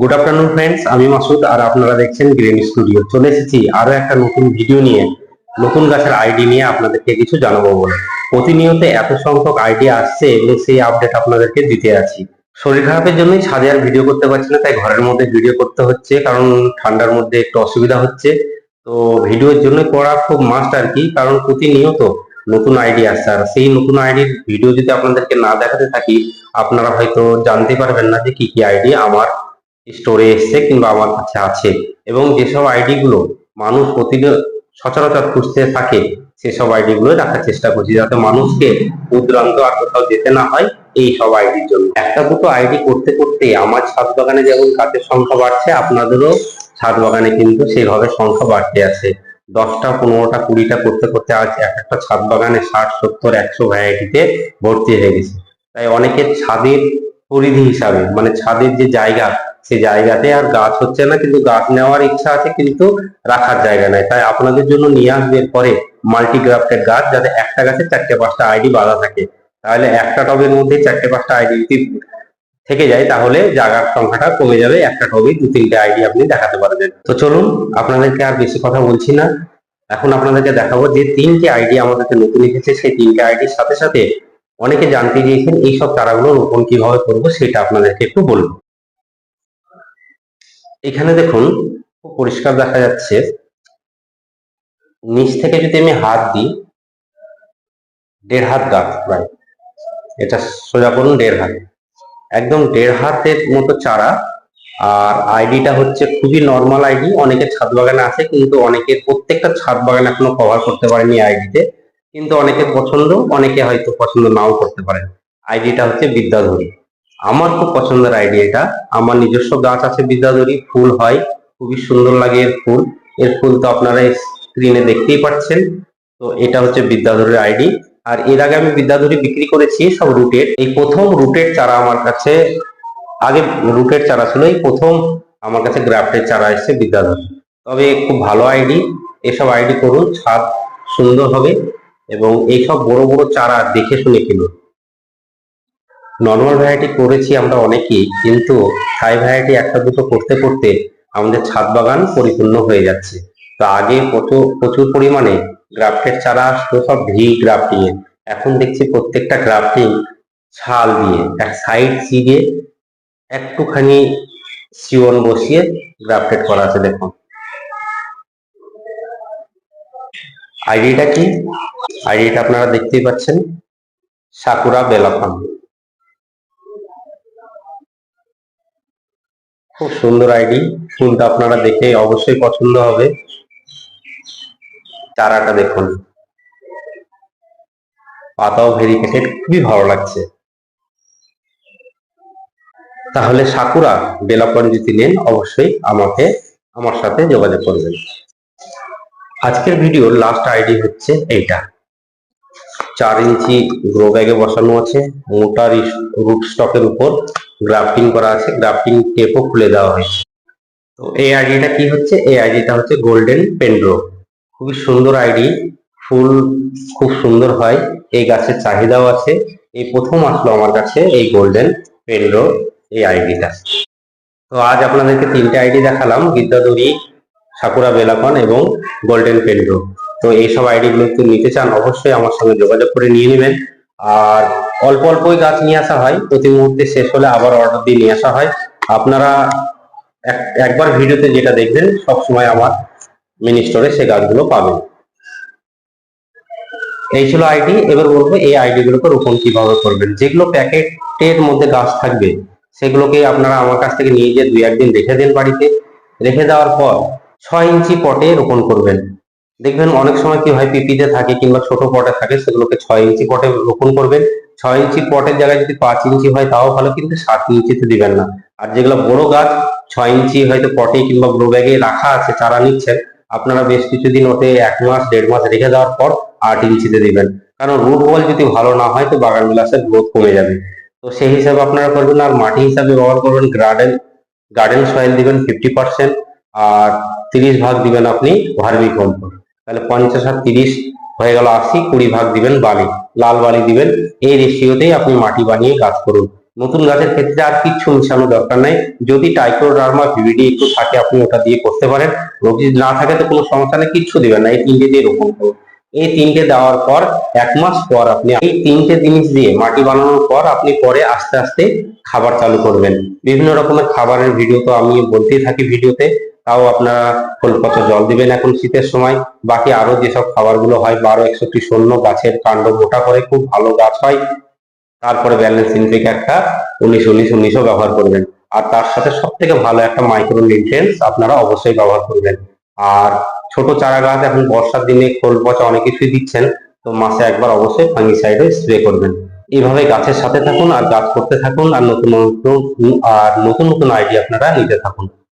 Good afternoon friends আমি মাসুদ আর আপনারা দেখছেন গ্রিন স্টুডিও চলে এসেছি আরও একটা নতুন ভিডিও নিয়ে। নতুন গাছের আইডি নিয়ে আপনাদেরকে কিছু জানাব বলে। প্রতিনিয়ত এত সংখ্যক আইডি আসছে এবং সেই আপডেট আপনাদেরকে দিতে আছি। শরীর খারাপের জন্যই ছাদে আর ভিডিও করতে পারছি না, তাই ঘরের মধ্যে ভিডিও করতে হচ্ছে, কারণ ঠান্ডার মধ্যে একটু অসুবিধা হচ্ছে। তো ভিডিওর জন্য করা খুব মাস্ট আর কি, কারণ প্রতিনিয়ত নতুন আইডি আসছে। আর সেই নতুন আইডির ভিডিও যদি আপনাদেরকে না দেখাতে থাকি, আপনারা হয়তো জানতে পারবেন না যে কি কি আইডি আমার স্টোরে এসছে কিংবা আমার কাছে আছে। এবং যেসব আইডি গুলো মানুষ প্রতিদিন সচরাচর খুঁজতে থাকে, সেসব আইডি গুলো রাখার চেষ্টা করছি যাতে মানুষকে উদ্রান্ত আর কোথাও যেতে না হয় এই সব আইডির জন্য। একটা দুটো আইডি করতে করতে আমার ছাদ বাগানে যেমন গাছের সংখ্যা বাড়ছে, আপনাদেরও ছাদ বাগানে কিন্তু সেভাবে সংখ্যা বাড়তে আছে। দশটা, পনেরোটা, কুড়িটা করতে করতে আজ এক একটা ছাদ বাগানে ষাট, সত্তর, একশো ভ্যারাইটিতে ভর্তি হয়ে গেছে। তাই অনেকের ছাদের পরিধি হিসাবে মানে ছাদের যে জায়গা সে জায়গাতে আর গাছ হচ্ছে না, কিন্তু গাছ নেওয়ার ইচ্ছা আছে, কিন্তু রাখার জায়গা নাই। তাই আপনাদের জন্য নিয়ে আসবে পরে মাল্টিগ্রাফটেড গাছ, যাতে একটা গাছে চারটে পাঁচটা আইডি বাঁধা থাকে। তাহলে একটা টবের মধ্যে চারটে পাঁচটা আইডি যদি থেকে যায়, তাহলে জায়গার সংখ্যাটা কমে যাবে। একটা টবে দু তিনটে আইডি আপনি দেখাতে পারবেন। তো চলুন, আপনাদেরকে আর বেশি কথা বলছি না। এখন আপনাদেরকে দেখাবো যে তিনটে আইডি আমাদেরকে নতুন এসেছে। সেই তিনটে আইডির সাথে সাথে অনেকে জানতে চেয়েছেন এইসব চারাগুলো রোপণ কীভাবে করব, সেটা আপনাদেরকে একটু বলব। এখানে দেখুন, খুব পরিষ্কার দেখা যাচ্ছে। নিচ থেকে যদি আমি হাত দিই, দেড় হাত গাছ প্রায় এটা সোজা করুন, দেড় হাত। একদম দেড় হাতের মতো চারা। আর আইডিটা হচ্ছে খুবই নর্মাল আইডি অনেকের ছাদ বাগানে আছে, কিন্তু অনেকের প্রত্যেকটা ছাদ বাগান এখনও কভার করতে পারেনি আইডিতে কিন্তু অনেকের পছন্দ, অনেকে হয়তো পছন্দ নাও করতে পারেন। আইডিটা হচ্ছে বিদ্যাধরী। আমার খুব পছন্দের আইডি এটা। আমার নিজস্ব গাছ আছে বিদ্যাধরী, ফুল হয়, খুবই সুন্দর লাগে এর ফুল। এর ফুল তো আপনারা স্ক্রিনে দেখতেই পাচ্ছেন। তো এটা হচ্ছে বিদ্যাধরীর আইডি আর এর আগে আমি বিদ্যাধরী বিক্রি করেছি সব রুটের এই প্রথম রুটের চারা আমার কাছে, আগে রুটের চারা ছিল, এই প্রথম আমার কাছে গ্রাফটের চারা এসেছে বিদ্যাধরী। তবে খুব ভালো আইডি এসব আইডি করুন, ছাদ সুন্দর হবে এবং এইসব বড় বড় চারা দেখে শুনে কিনুন। নর্মাল ভ্যারাইটি করেছি আমরা অনেকেই, কিন্তু হাই ভ্যারাইটি একটা দুটো করতে করতে আমাদের ছাদ বাগান পরিপূর্ণ হয়ে যাচ্ছে। তো আগে প্রচুর প্রচুর পরিমাণে গ্রাফটের চারা আসতো, সব ভি গ্রাফটিং এ এখন দেখছি প্রত্যেকটা গ্রাফটিং ছাল দিয়ে, এক সাইড চিড়ে একটুখানি সিওন বসিয়ে গ্রাফটেড করা আছে, দেখুন। আইডিটা কি? আইডিটা আপনারা দেখতেই পাচ্ছেন, সাকুরা বেলাফান খুব সুন্দর আইডি। ফুলটা আপনারা দেখে অবশ্যই পছন্দ হবে। চারাটা দেখুন। পাতাও ভেরিকেটেড খুবই ভালো লাগছে। তাহলে সাকুরা বেলাপন যদি নেন, অবশ্যই আমাকে, আমার সাথে যোগাযোগ করবেন। আজকের ভিডিওর লাস্ট আইডি হচ্ছে এইটা। চার ইঞ্চি গ্রো ব্যাগে বসানো আছে, মোটা রুট স্টকের উপর গ্রাফটিং করা আছে, গ্রাফটিং টেপও খুলে দেওয়া হয়েছে। তো এই আইডিটা কি হচ্ছে? এই আইডিটা হচ্ছে গোল্ডেন পেন্ড্রো। খুবই সুন্দর আইডি, ফুল খুব সুন্দর হয়, এই গাছের চাহিদাও আছে। এই প্রথম আসলো আমার কাছে এই গোল্ডেন পেন্ড্রো, এই আইডিটা। তো আজ আপনাদেরকে তিনটে আইডি দেখালাম বিদ্যাধরী সাকুরা বেলাকন এবং গোল্ডেন পেন্ড্রো। তো এইসব আইডিগুলো একটু নিতে চান, অবশ্যই আমার সঙ্গে যোগাযোগ করে নিয়ে নেবেন। আর অল্প অল্পই গাছ নিয়ে আসা হয়, প্রতি মুহূর্তে শেষ হলে আবার অর্ডার দিয়ে নিয়ে আসা হয়। আপনারা এক- একবার ভিডিওতে যেটা দেখবেন, সব সময় আমার মিনি স্টোরে সেই গাছগুলো পাবেন। এই ছিল আইডি এবার বলব এই আইডি গুলোকে রোপণ কীভাবে করবেন। যেগুলো প্যাকেটের মধ্যে গাছ থাকবে, সেগুলোকে আপনারা আমার কাছ থেকে নিয়ে গিয়ে দুই, একদিন রেখে দেন বাড়িতে। রেখে দেওয়ার পর ছয় ইঞ্চি পটে রোপণ করবেন। দেখবেন অনেক সময় কি হয় পিপিতে থাকে কিংবা ছোট পটে থাকে, সেগুলোকে ছয় ইঞ্চি পটে রোপণ করবেন। ছয় ইঞ্চি পটের জায়গায় যদি পাঁচ ইঞ্চি হয়, তাও ভালো, কিন্তু সাত ইঞ্চিতে দিবেন না। আর যেগুলো বড় গাছ, ছয় ইঞ্চি হয়তো পটে কিংবা গ্রো ব্যাগে রাখা আছে, চারা নিচ্ছেন, আপনারা বেশ কিছুদিন ওতে এক মাস, দেড় মাস রেখে দেওয়ার পর আট ইঞ্চিতে দিবেন। কারণ রুট বল যদি ভালো না হয়, তো বাগান বিলাসের গ্রোথ কমে যাবে। তো সেই হিসাবে আপনারা করবেন, আর মাটি হিসাবে ব্যবহার করবেন গার্ডেন গার্ডেন সয়েল দিবেন ফিফটি পার্সেন্ট আর তিরিশ ভাগ দিবেন আপনি ভার্মি কম্পোস্ট তাহলে পঞ্চাশ আর তিরিশ হয়ে গেল আশি, কুড়ি ভাগ দিবেন বালি। লাল বালি দিবেন। এই রেশিওতেই আপনি মাটি বানিয়ে গাছ করুন। নতুন গাছের ক্ষেত্রে আর কিচ্ছু মিশানো দরকার নাই। যদি টাইক্রোডার্মা ভিভিডি একটু থাকে, আপনি ওটা দিয়ে করতে পারেন। যদি না থাকে, তো কোনো সমস্যা নেই, কিচ্ছু দিবেন না। এই তিনটে দিয়ে রোপণ করুন। এই তিনটে দেওয়ার পর, এক মাস পর আপনি এই তিনটে জিনিস দিয়ে মাটি বানানোর পর আপনি পরে আস্তে আস্তে খাবার চালু করবেন। বিভিন্ন রকমের খাবারের ভিডিও তো আমি বলতেই থাকি ভিডিওতে তাও আপনারা খোল পচা জল দিবেন এখন শীতের সময়। বাকি আরও যেসব খাবারগুলো হয়, বারো একষট্টি শূন্য গাছের কাণ্ড মোটা করে খুব ভালো গাছ হয়। তারপরে ব্যালেন্স ইনফিক একটা উনিশ উনিশ উনিশও ব্যবহার করবেন। আর তার সাথে সব থেকে ভালো একটা মাইক্রো নিউট্রিয়েন্টস আপনারা অবশ্যই ব্যবহার করবেন। আর ছোট চারা গাছ এখন বর্ষার দিনে খোল পচা অনেক কিছুই দিচ্ছেন, তো মাসে একবার অবশ্যই ফাঙ্গিসাইডে স্প্রে করবেন। এইভাবে গাছের সাথে থাকুন আর গাছ করতে থাকুন আর নতুন নতুন, আর নতুন নতুন আইডিয়া আপনারা নিতে থাকুন।